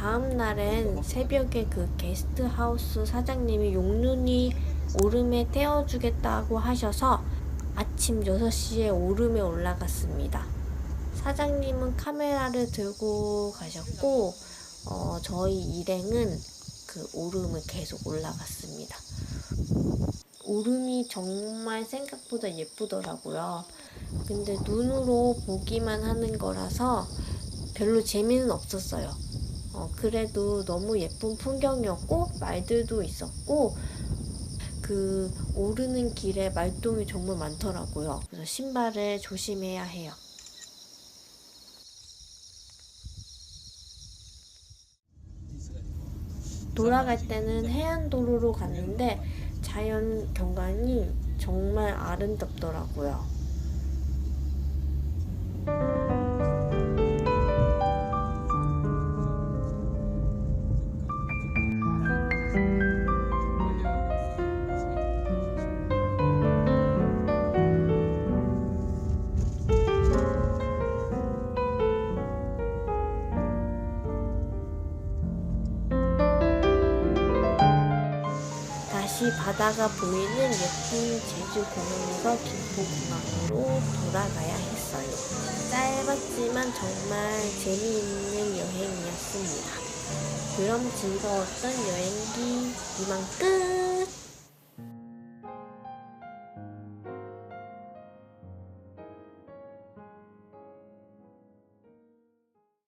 다음 날엔 새벽에 그 게스트하우스 사장님이 용눈이 오름에 태워주겠다고 하셔서 아침 6시에 오름에 올라갔습니다. 사장님은 카메라를 들고 가셨고, 어, 저희 일행은 그 오름을 계속 올라갔습니다. 오름이 정말 생각보다 예쁘더라고요. 근데 눈으로 보기만 하는 거라서 별로 재미는 없었어요. 어, 그래도 너무 예쁜 풍경이었고, 말들도 있었고, 그 오르는 길에 말똥이 정말 많더라고요. 그래서 신발을 조심해야 해요. 돌아갈 때는 해안도로로 갔는데 자연 경관이 정말 아름답더라고요. 바다가 보이는 예쁜 제주공항에서 김포공항으로 돌아가야 했어요. 짧았지만 정말 재미있는 여행이었습니다. 그럼 즐거웠던 여행기 이만 끝!